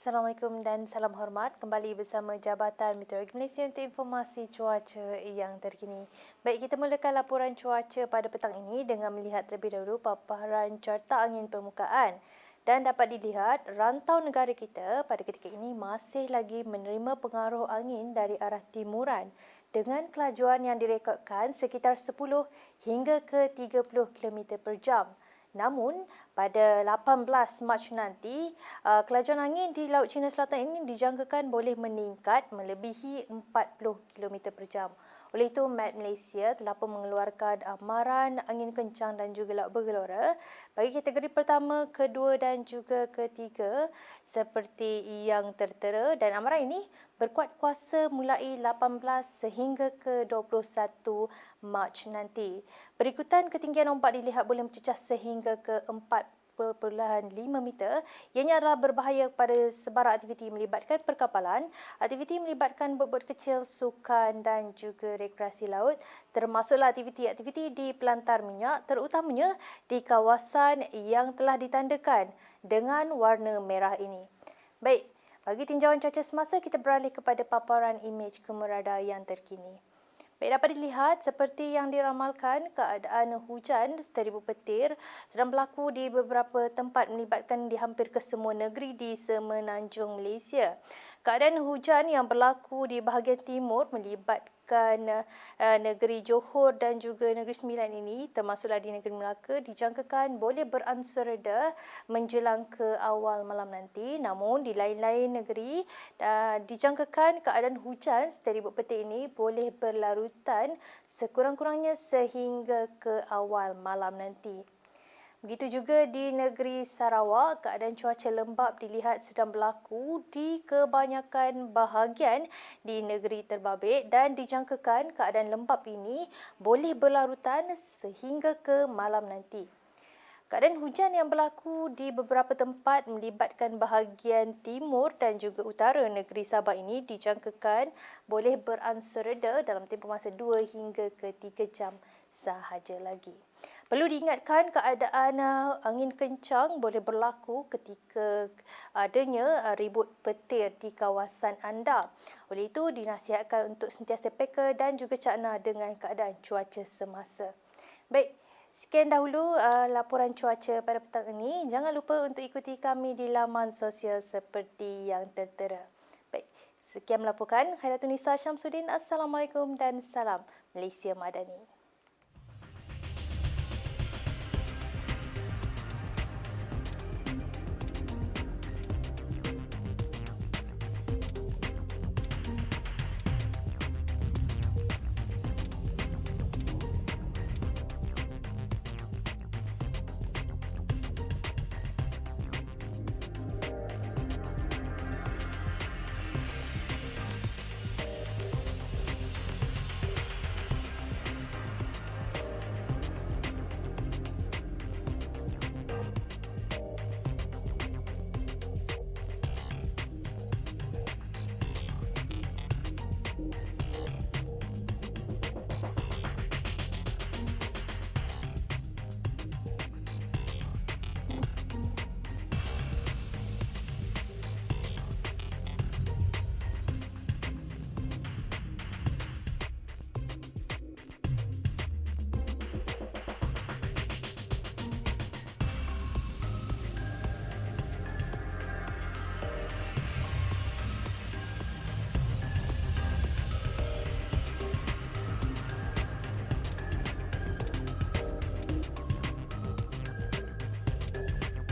Assalamualaikum dan salam hormat. Kembali bersama Jabatan Meteorologi Malaysia untuk informasi cuaca yang terkini. Baik, kita mulakan laporan cuaca pada petang ini dengan melihat terlebih dahulu paparan carta angin permukaan. Dan dapat dilihat, rantau negara kita pada ketika ini masih lagi menerima pengaruh angin dari arah timuran dengan kelajuan yang direkodkan sekitar 10 hingga ke 30 km per jam. Namun, pada 18 Mac nanti, uh, kelajuan angin di Laut Cina Selatan ini dijangkakan boleh meningkat melebihi 40 km per jam. Oleh itu, Met Malaysia telah pun mengeluarkan amaran angin kencang dan juga laut bergelora bagi kategori pertama, kedua dan juga ketiga seperti yang tertera dan amaran ini berkuat kuasa mulai 18 sehingga ke 21 Mac nanti. Berikutan ketinggian ombak dilihat boleh mencecah sehingga ke 4 1.5 meter. Ianya adalah berbahaya pada sebarang aktiviti melibatkan perkapalan, aktiviti melibatkan bot-bot kecil, sukan dan juga rekreasi laut termasuklah aktiviti-aktiviti di pelantar minyak terutamanya di kawasan yang telah ditandakan dengan warna merah ini. Baik, bagi tinjauan cuaca semasa kita beralih kepada paparan imej kemerada yang terkini. Baik dapat dilihat seperti yang diramalkan keadaan hujan seribu petir sedang berlaku di beberapa tempat melibatkan di hampir kesemua negeri di semenanjung Malaysia. Keadaan hujan yang berlaku di bahagian timur melibatkan uh, negeri Johor dan juga negeri Sembilan ini termasuklah di negeri Melaka dijangkakan boleh beransur reda menjelang ke awal malam nanti namun di lain-lain negeri uh, dijangkakan keadaan hujan seteribut petir ini boleh berlarutan sekurang-kurangnya sehingga ke awal malam nanti. Begitu juga di negeri Sarawak, keadaan cuaca lembap dilihat sedang berlaku di kebanyakan bahagian di negeri terbabit dan dijangkakan keadaan lembap ini boleh berlarutan sehingga ke malam nanti. Keadaan hujan yang berlaku di beberapa tempat melibatkan bahagian timur dan juga utara negeri Sabah ini dijangkakan boleh beransur reda dalam tempoh masa 2 hingga ke 3 jam sahaja lagi. Perlu diingatkan keadaan uh, angin kencang boleh berlaku ketika adanya uh, ribut petir di kawasan anda. Oleh itu dinasihatkan untuk sentiasa peka dan juga cakna dengan keadaan cuaca semasa. Baik, sekian dahulu uh, laporan cuaca pada petang ini. Jangan lupa untuk ikuti kami di laman sosial seperti yang tertera. Baik, sekian melaporkan Khairatun Nisa Syamsuddin. Assalamualaikum dan salam Malaysia Madani.